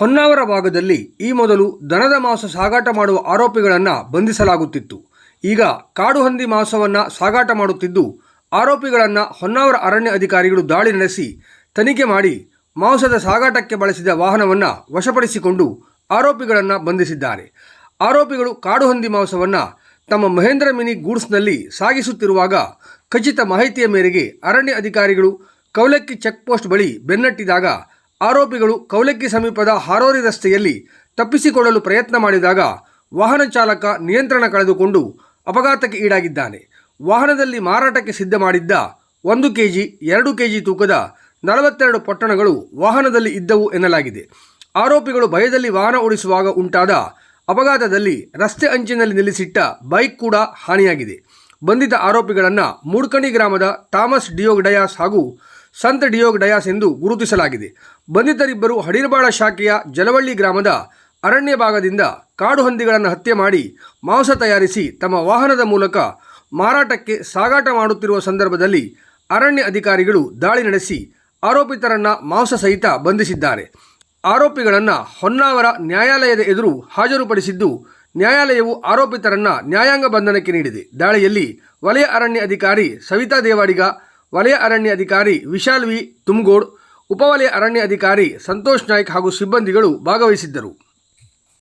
ಹೊನ್ನಾವರ ಭಾಗದಲ್ಲಿ ಈ ಮೊದಲು ದನದ ಮಾಂಸ ಸಾಗಾಟ ಮಾಡುವ ಆರೋಪಿಗಳನ್ನು ಬಂಧಿಸಲಾಗುತ್ತಿತ್ತು. ಈಗ ಕಾಡು ಹಂದಿ ಮಾಂಸವನ್ನು ಸಾಗಾಟ ಮಾಡುತ್ತಿದ್ದು, ಆರೋಪಿಗಳನ್ನು ಹೊನ್ನಾವರ ಅರಣ್ಯ ಅಧಿಕಾರಿಗಳು ದಾಳಿ ನಡೆಸಿ, ತನಿಖೆ ಮಾಡಿ ಮಾಂಸದ ಸಾಗಾಟಕ್ಕೆ ಬಳಸಿದ ವಾಹನವನ್ನು ವಶಪಡಿಸಿಕೊಂಡು ಆರೋಪಿಗಳನ್ನು ಬಂಧಿಸಿದ್ದಾರೆ. ಆರೋಪಿಗಳು ಕಾಡು ಹಂದಿ ಮಾಂಸವನ್ನು ತಮ್ಮ ಮಹೇಂದ್ರ ಮಿನಿ ಗೂಡ್ಸ್ನಲ್ಲಿ ಸಾಗಿಸುತ್ತಿರುವಾಗ ಖಚಿತ ಮಾಹಿತಿಯ ಮೇರೆಗೆ ಅರಣ್ಯ ಅಧಿಕಾರಿಗಳು ಕೌಲಕ್ಕಿ ಚೆಕ್ಪೋಸ್ಟ್ ಬಳಿ ಬೆನ್ನಟ್ಟಿದಾಗ ಆರೋಪಿಗಳು ಕೌಲಕ್ಕಿ ಸಮೀಪದ ಹಾರೋರಿ ರಸ್ತೆಯಲ್ಲಿ ತಪ್ಪಿಸಿಕೊಳ್ಳಲು ಪ್ರಯತ್ನ ಮಾಡಿದಾಗ ವಾಹನ ಚಾಲಕ ನಿಯಂತ್ರಣ ಕಳೆದುಕೊಂಡು ಅಪಘಾತಕ್ಕೆ ಈಡಾಗಿದ್ದಾನೆ. ವಾಹನದಲ್ಲಿ ಮಾರಾಟಕ್ಕೆ ಸಿದ್ಧ ಮಾಡಿದ್ದ ಒಂದು ಕೆಜಿ, ಎರಡು ಕೆಜಿ ತೂಕದ ನಲವತ್ತೆರಡು ಪೊಟ್ಟಣಗಳು ವಾಹನದಲ್ಲಿ ಇದ್ದವು ಎನ್ನಲಾಗಿದೆ. ಆರೋಪಿಗಳು ಭಯದಲ್ಲಿ ವಾಹನ ಓಡಿಸುವಾಗ ಉಂಟಾದ ಅಪಘಾತದಲ್ಲಿ ರಸ್ತೆ ಅಂಚಿನಲ್ಲಿ ನಿಲ್ಲಿಸಿಟ್ಟ ಬೈಕ್ ಕೂಡ ಹಾನಿಯಾಗಿದೆ. ಬಂಧಿತ ಆರೋಪಿಗಳನ್ನು ಮೂಡ್ಕಣಿ ಗ್ರಾಮದ ಥಾಮಸ್ ಡಿಯೋಗ್ ಡಯಾಸ್ ಹಾಗೂ ಸಂತ ಡಿಯೋಗ್ ಡಯಾಸ್ ಎಂದು ಗುರುತಿಸಲಾಗಿದೆ. ಬಂಧಿತರಿಬ್ಬರು ಹಡಿರಬಾಳ ಶಾಖೆಯ ಜಲವಳ್ಳಿ ಗ್ರಾಮದ ಅರಣ್ಯ ಭಾಗದಿಂದ ಕಾಡು ಹಂದಿಗಳನ್ನು ಹತ್ಯೆ ಮಾಡಿ ಮಾಂಸ ತಯಾರಿಸಿ ತಮ್ಮ ವಾಹನದ ಮೂಲಕ ಮಾರಾಟಕ್ಕೆ ಸಾಗಾಟ ಮಾಡುತ್ತಿರುವ ಸಂದರ್ಭದಲ್ಲಿ ಅರಣ್ಯ ಅಧಿಕಾರಿಗಳು ದಾಳಿ ನಡೆಸಿ ಆರೋಪಿತರನ್ನ ಮಾಂಸ ಸಹಿತ ಬಂಧಿಸಿದ್ದಾರೆ. ಆರೋಪಿಗಳನ್ನು ಹೊನ್ನಾವರ ನ್ಯಾಯಾಲಯದ ಎದುರು ಹಾಜರುಪಡಿಸಿದ್ದು ನ್ಯಾಯಾಲಯವು ಆರೋಪಿತರನ್ನ ನ್ಯಾಯಾಂಗ ಬಂಧನಕ್ಕೆ ನೀಡಿದೆ. ದಾಳಿಯಲ್ಲಿ ವಲಯ ಅರಣ್ಯ ಅಧಿಕಾರಿ ಸವಿತಾ ದೇವಾಡಿಗ ವಲಯ ಅರಣ್ಯ ಅಧಿಕಾರಿ ವಿಶಾಲ್ ವಿ ತುಮಗೋಡ್ ಉಪವಲಯ ಅರಣ್ಯ ಅಧಿಕಾರಿ ಸಂತೋಷ್ ನಾಯ್ಕ್ ಹಾಗೂ ಸಿಬ್ಬಂದಿಗಳು ಭಾಗವಹಿಸಿದ್ದರು.